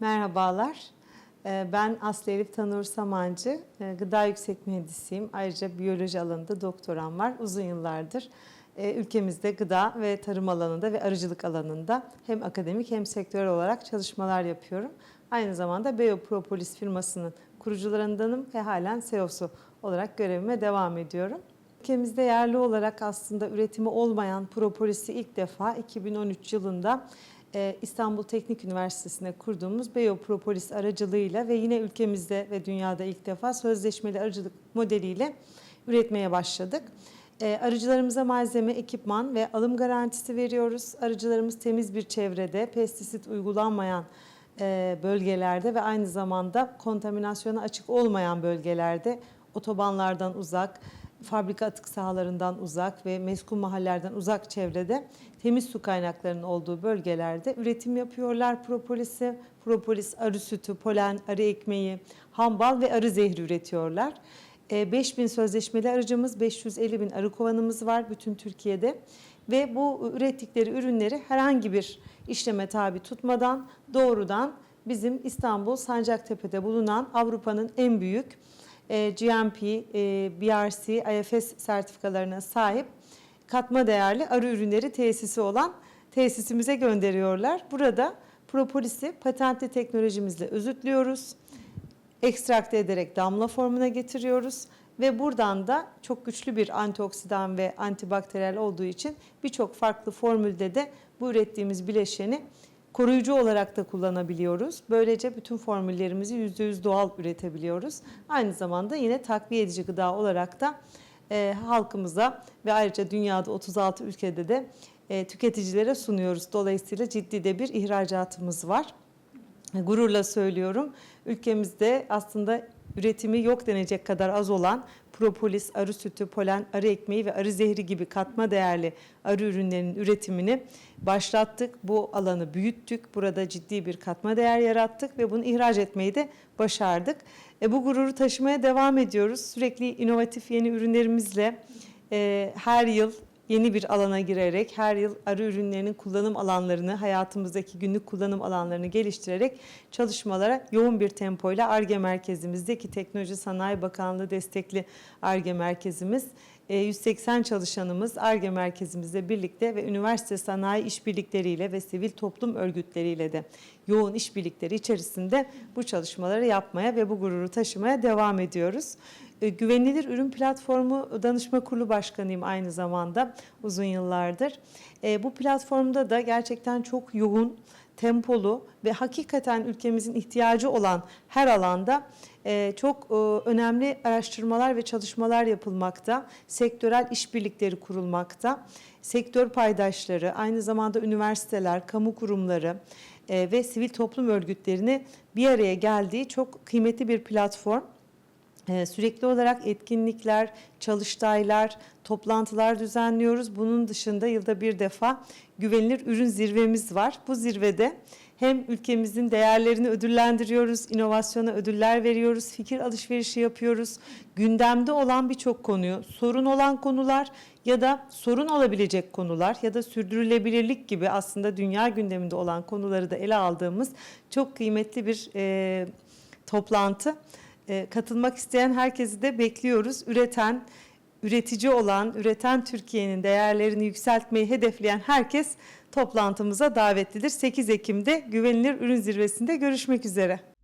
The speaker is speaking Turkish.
Merhabalar. Ee, Ben Aslı Elif Tanur Samancı, Ee, gıda yüksek mühendisiyim. Ayrıca biyoloji alanında doktoram var. Uzun yıllardır e, ülkemizde gıda ve tarım alanında ve arıcılık alanında hem akademik hem sektörel olarak çalışmalar yapıyorum. Aynı zamanda Biopropolis firmasının kurucularındanım ve halen CEO'su olarak görevime devam ediyorum. Ülkemizde yerli olarak aslında üretimi olmayan propolisi ilk defa 2013 yılında İstanbul Teknik Üniversitesi'ne kurduğumuz Biopropolis aracılığıyla ve yine ülkemizde ve dünyada ilk defa sözleşmeli arıcılık modeliyle üretmeye başladık. E, Arıcılarımıza malzeme, ekipman ve alım garantisi veriyoruz. Arıcılarımız temiz bir çevrede, pestisit uygulanmayan e, bölgelerde ve aynı zamanda kontaminasyona açık olmayan bölgelerde otobanlardan uzak, fabrika atık sahalarından uzak ve meskun mahallelerden uzak çevrede temiz su kaynaklarının olduğu bölgelerde üretim yapıyorlar propolisi. Propolis arı sütü, polen, arı ekmeği, ham bal ve arı zehri üretiyorlar. E, 5000 sözleşmeli arıcımız, 550 bin arı kovanımız var bütün Türkiye'de. Ve bu ürettikleri ürünleri herhangi bir işleme tabi tutmadan doğrudan bizim İstanbul Sancaktepe'de bulunan Avrupa'nın en büyük e, GMP, e, BRC, IFS sertifikalarına sahip katma değerli arı ürünleri tesisi olan tesisimize gönderiyorlar. Burada propolisi patentli teknolojimizle özütlüyoruz. Ekstrakte ederek damla formuna getiriyoruz ve buradan da çok güçlü bir antioksidan ve antibakteriyel olduğu için birçok farklı formülde de bu ürettiğimiz bileşeni koruyucu olarak da kullanabiliyoruz. Böylece bütün formüllerimizi %100 doğal üretebiliyoruz. Aynı zamanda yine takviye edici gıda olarak da e, halkımıza ve ayrıca dünyada 36 ülkede de e, tüketicilere sunuyoruz. Dolayısıyla ciddi de bir ihracatımız var. Gururla söylüyorum. Ülkemizde aslında üretimi yok denecek kadar az olan propolis, arı sütü, polen, arı ekmeği ve arı zehri gibi katma değerli arı ürünlerinin üretimini başlattık. Bu alanı büyüttük. Burada ciddi bir katma değer yarattık ve bunu ihraç etmeyi de başardık. E, bu gururu taşımaya devam ediyoruz. Sürekli inovatif yeni ürünlerimizle e, her yıl yeni bir alana girerek her yıl arı ürünlerinin kullanım alanlarını, hayatımızdaki günlük kullanım alanlarını geliştirerek çalışmalara yoğun bir tempoyla ARGE merkezimizdeki Teknoloji Sanayi Bakanlığı destekli ARGE merkezimiz, 180 çalışanımız ARGE merkezimizle birlikte ve üniversite sanayi işbirlikleriyle ve sivil toplum örgütleriyle de yoğun işbirlikleri içerisinde bu çalışmaları yapmaya ve bu gururu taşımaya devam ediyoruz. E, Güvenilir Ürün Platformu Danışma Kurulu Başkanıyım aynı zamanda uzun yıllardır. E, Bu platformda da gerçekten çok yoğun, tempolu ve hakikaten ülkemizin ihtiyacı olan her alanda çok e, önemli araştırmalar ve çalışmalar yapılmakta. Sektörel işbirlikleri kurulmakta. Sektör paydaşları, aynı zamanda üniversiteler, kamu kurumları e, ve sivil toplum örgütlerini bir araya geldiği çok kıymetli bir platform. Ee, Sürekli olarak etkinlikler, çalıştaylar, toplantılar düzenliyoruz. Bunun dışında yılda bir defa güvenilir ürün zirvemiz var. Bu zirvede hem ülkemizin değerlerini ödüllendiriyoruz, inovasyona ödüller veriyoruz, fikir alışverişi yapıyoruz. Gündemde olan birçok konuyu, sorun olan konular ya da sorun olabilecek konular ya da sürdürülebilirlik gibi aslında dünya gündeminde olan konuları da ele aldığımız çok kıymetli bir e, toplantı. E, katılmak isteyen herkesi de bekliyoruz. Üreten, üretici olan, üreten Türkiye'nin değerlerini yükseltmeyi hedefleyen herkes toplantımıza davetlidir. 8 Ekim'de Güvenilir Ürün Zirvesi'nde görüşmek üzere.